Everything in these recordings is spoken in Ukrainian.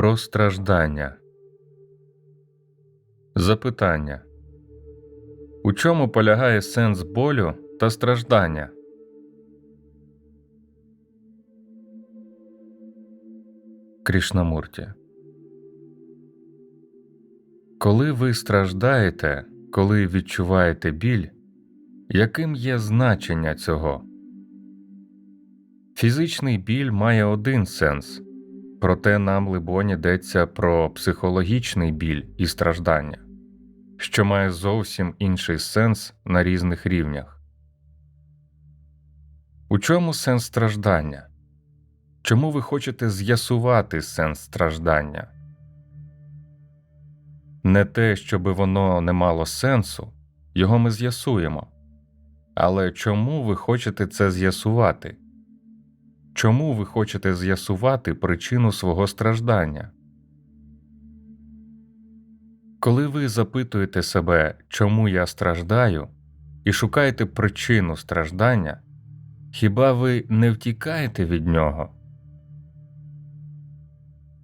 Про страждання. Запитання У чому полягає сенс болю та страждання? Крішнамурті Коли ви страждаєте, коли відчуваєте біль, яким є значення цього? Фізичний біль має один сенс, проте нам, либонь, йдеться про психологічний біль і страждання, що має зовсім інший сенс на різних рівнях. У чому сенс страждання? Чому ви хочете з'ясувати сенс страждання? Не те, щоби воно не мало сенсу, його ми з'ясуємо. Але чому ви хочете це з'ясувати? Чому ви хочете з'ясувати причину свого страждання? Коли ви запитуєте себе, чому я страждаю, і шукаєте причину страждання, хіба ви не втікаєте від нього?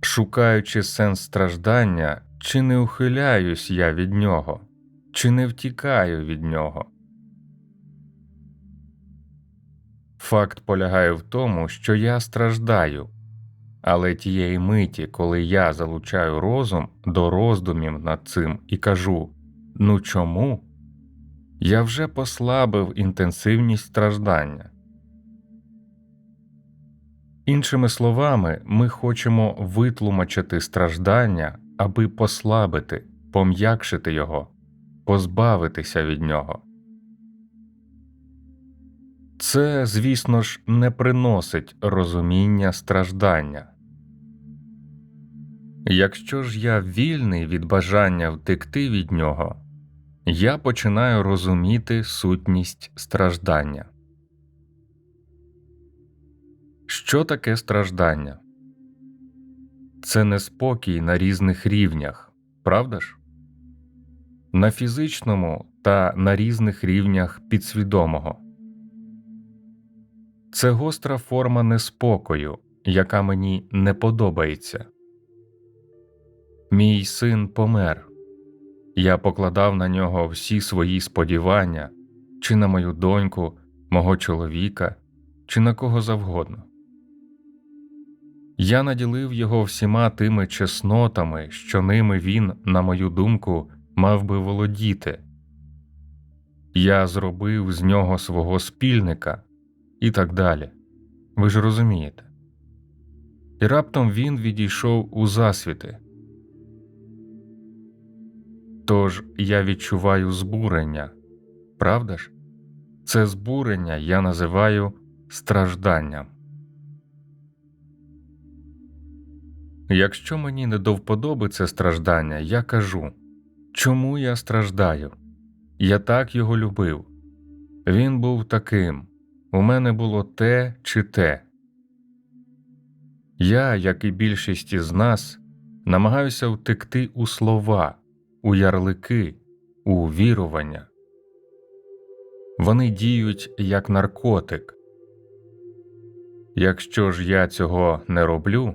Шукаючи сенс страждання, чи не ухиляюсь я від нього, чи не втікаю від нього? Факт полягає в тому, що я страждаю, але тієї миті, коли я залучаю розум до роздумів над цим і кажу ну чому, я вже послабив інтенсивність страждання. Іншими словами, ми хочемо витлумачити страждання, аби послабити, пом'якшити його, позбавитися від нього. Це, звісно ж, не приносить розуміння страждання. Якщо ж я вільний від бажання втекти від нього, я починаю розуміти сутність страждання. Що таке страждання? Це неспокій на різних рівнях, правда ж? На фізичному та на різних рівнях підсвідомого. Це гостра форма неспокою, яка мені не подобається. Мій син помер. Я покладав на нього всі свої сподівання, чи на мою доньку, мого чоловіка, чи на кого завгодно. Я наділив його всіма тими чеснотами, що ними він, на мою думку, мав би володіти. Я зробив з нього свого спільника і так далі. Ви ж розумієте. І раптом він відійшов у засвіти. Тож я відчуваю збурення, правда ж? Це збурення я називаю стражданням. Якщо мені не до вподоби це страждання, я кажу чому я страждаю? Я так його любив. Він був таким. У мене було те чи те. Я, як і більшість із нас, намагаюся втекти у слова, у ярлики, у вірування. Вони діють як наркотик. Якщо ж я цього не роблю,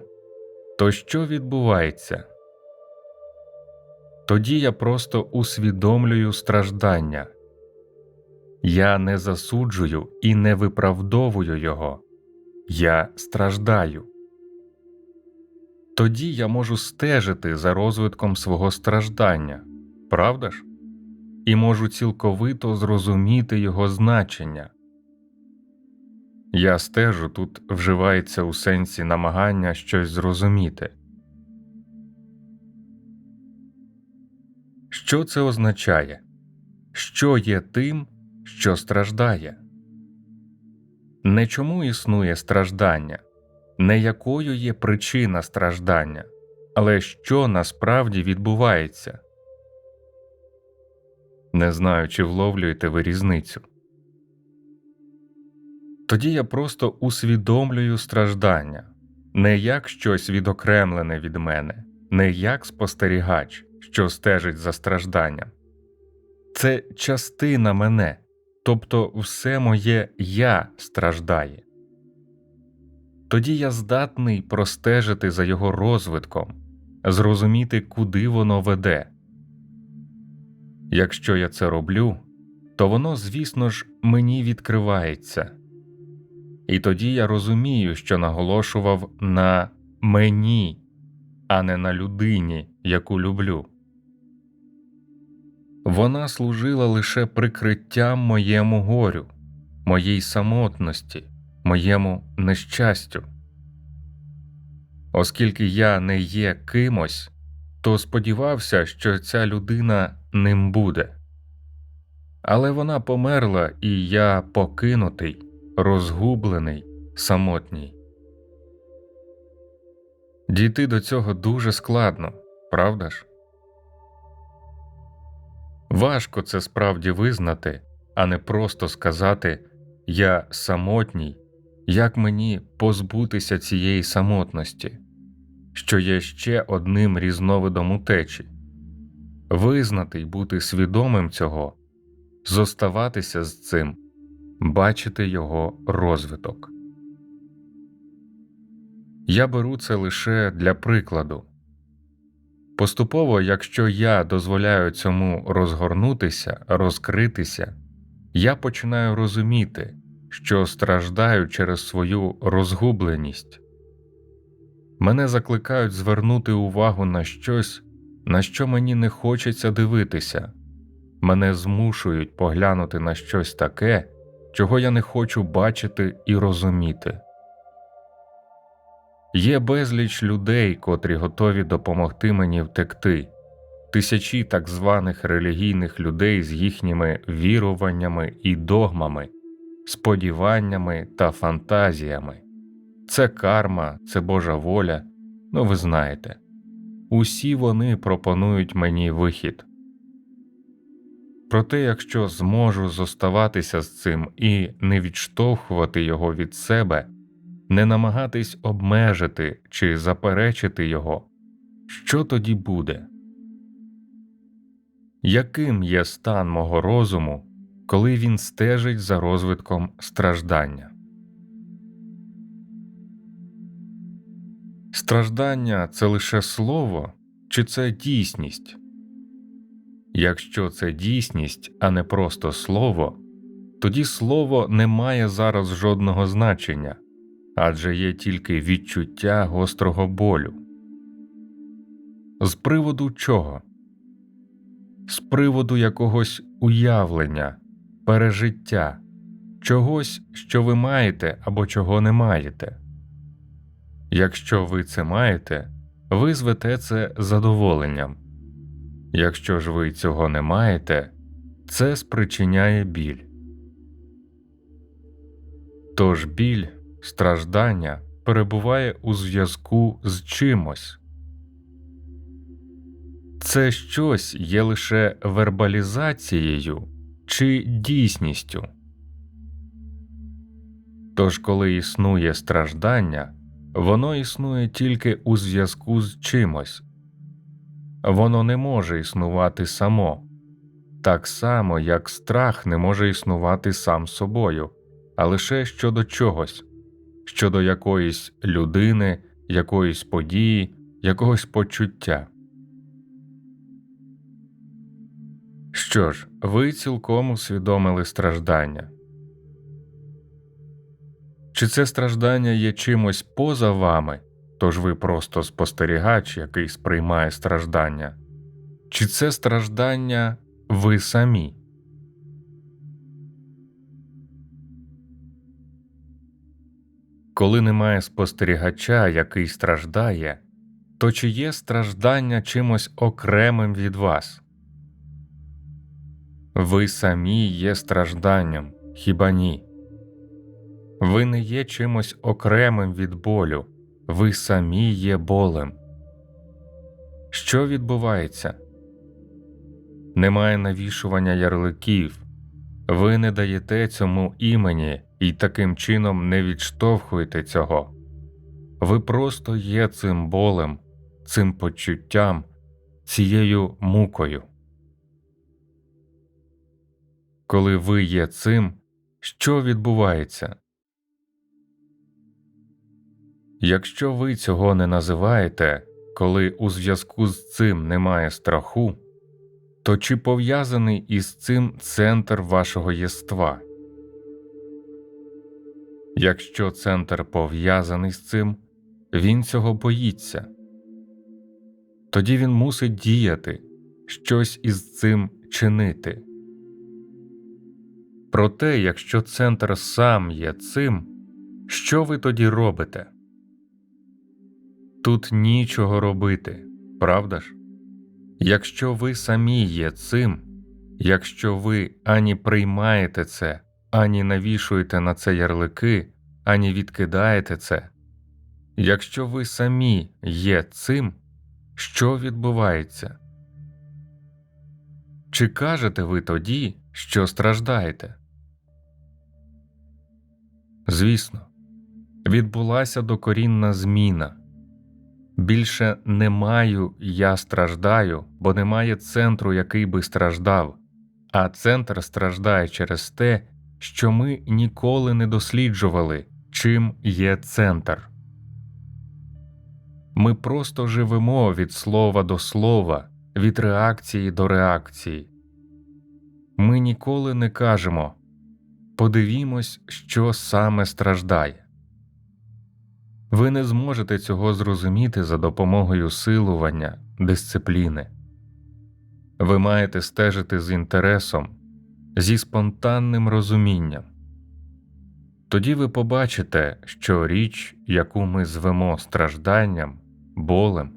то що відбувається? Тоді я просто усвідомлюю страждання. Я не засуджую і не виправдовую його, я страждаю. Тоді я можу стежити за розвитком свого страждання, правда ж? І можу цілковито зрозуміти його значення. Я стежу тут вживається у сенсі намагання щось зрозуміти. Що це означає? Що є тим, що страждає? Не чому існує страждання, не якою є причина страждання, але що насправді відбувається? Не знаю, чи вловлюєте ви різницю. Тоді я просто усвідомлюю страждання не як щось відокремлене від мене, не як спостерігач, що стежить за стражданням. Це частина мене, тобто все моє я страждає. Тоді я здатний простежити за його розвитком, зрозуміти, куди воно веде. Якщо я це роблю, то воно, звісно ж, мені відкривається. І тоді я розумію, що наголошував на мені, а не на людині, яку люблю. Вона служила лише прикриттям моєму горю, моїй самотності, моєму нещастю. Оскільки я не є кимось, то сподівався, що ця людина ним буде. Але вона померла, і я покинутий, розгублений, самотній. Дійти до цього дуже складно, правда ж? Важко це справді визнати, а не просто сказати Я самотній, як мені позбутися цієї самотності, що є ще одним різновидом утечі, визнати й бути свідомим цього, зоставатися з цим, бачити його розвиток. Я беру це лише для прикладу. Поступово, якщо я дозволяю цьому розгорнутися, розкритися, я починаю розуміти, що страждаю через свою розгубленість. Мене закликають звернути увагу на щось, на що мені не хочеться дивитися, мене змушують поглянути на щось таке, чого я не хочу бачити і розуміти. Є безліч людей, котрі готові допомогти мені втекти, тисячі так званих релігійних людей з їхніми віруваннями і догмами, сподіваннями та фантазіями. Це карма, це Божа воля, ну ви знаєте. Усі вони пропонують мені вихід. Проте, якщо зможу зоставатися з цим і не відштовхувати його від себе не намагатись обмежити чи заперечити його, що тоді буде? Яким є стан мого розуму, коли він стежить за розвитком страждання? Страждання це лише слово чи це дійсність? Якщо це дійсність, а не просто слово, тоді слово не має зараз жодного значення адже є тільки відчуття гострого болю. З приводу чого? З приводу якогось уявлення, пережиття, чогось, що ви маєте або чого не маєте. Якщо ви це маєте, ви звете це задоволенням. Якщо ж ви цього не маєте, це спричиняє біль. Тож біль страждання перебуває у зв'язку з чимось. Це щось є лише вербалізацією чи дійсністю. Тож, коли існує страждання, воно існує тільки у зв'язку з чимось, воно не може існувати само, так само як страх не може існувати сам собою, а лише щодо чогось щодо якоїсь людини, якоїсь події, якогось почуття. Що ж, ви цілком усвідомили страждання. Чи це страждання є чимось поза вами, тож ви просто спостерігач, який сприймає страждання, чи це страждання ви самі? Коли немає спостерігача, який страждає, то чи є страждання чимось окремим від вас? Ви самі є стражданням, хіба ні? Ви не є чимось окремим від болю, ви самі є болем. Що відбувається? Немає навішування ярликів, ви не даєте цьому імені і таким чином не відштовхуєте цього. Ви просто є цим болем, цим почуттям, цією мукою. Коли ви є цим, що відбувається? Якщо ви цього не називаєте, коли у зв'язку з цим немає страху, то чи пов'язаний із цим центр вашого єства? Якщо центр пов'язаний з цим, він цього боїться, тоді він мусить діяти, щось із цим чинити. Проте, якщо центр сам є цим, що ви тоді робите? Тут нічого робити, правда ж? Якщо ви самі є цим, якщо ви ані приймаєте це, ані навішуєте на це ярлики, ані відкидаєте це, якщо ви самі є цим, що відбувається? Чи кажете ви тоді, що страждаєте? Звісно, відбулася докорінна зміна. Більше не маю я страждаю, бо немає центру, який би страждав, а центр страждає через те, що ми ніколи не досліджували, чим є центр. Ми просто живемо від слова до слова, від реакції до реакції. Ми ніколи не кажемо подивімось, що саме страждає. Ви не зможете цього зрозуміти за допомогою силування, дисципліни. Ви маєте стежити з інтересом, зі спонтанним розумінням. Тоді ви побачите, що річ, яку ми звемо стражданням, болем,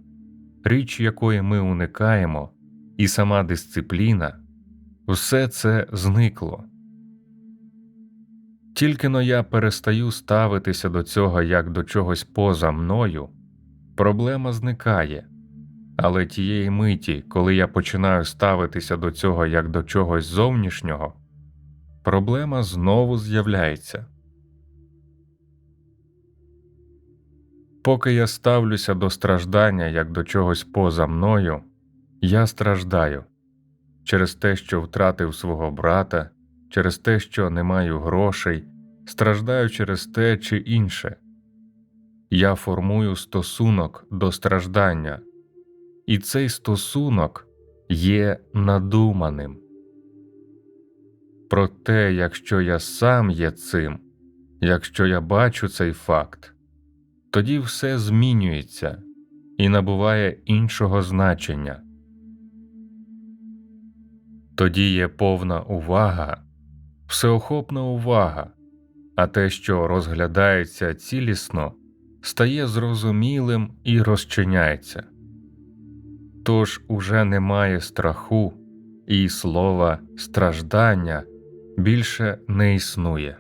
річ, якої ми уникаємо, і сама дисципліна, все це зникло. Тільки но я перестаю ставитися до цього як до чогось поза мною, проблема зникає, але тієї миті, коли я починаю ставитися до цього як до чогось зовнішнього, проблема знову з'являється. Поки я ставлюся до страждання як до чогось поза мною, я страждаю через те, що втратив свого брата через те, що не маю грошей, страждаю через те чи інше. Я формую стосунок до страждання, і цей стосунок є надуманим. Проте, якщо я сам є цим, якщо я бачу цей факт, тоді все змінюється і набуває іншого значення. Тоді є повна увага всеохопна увага, а те, що розглядається цілісно, стає зрозумілим і розчиняється. Тож уже немає страху, і слова страждання більше не існує.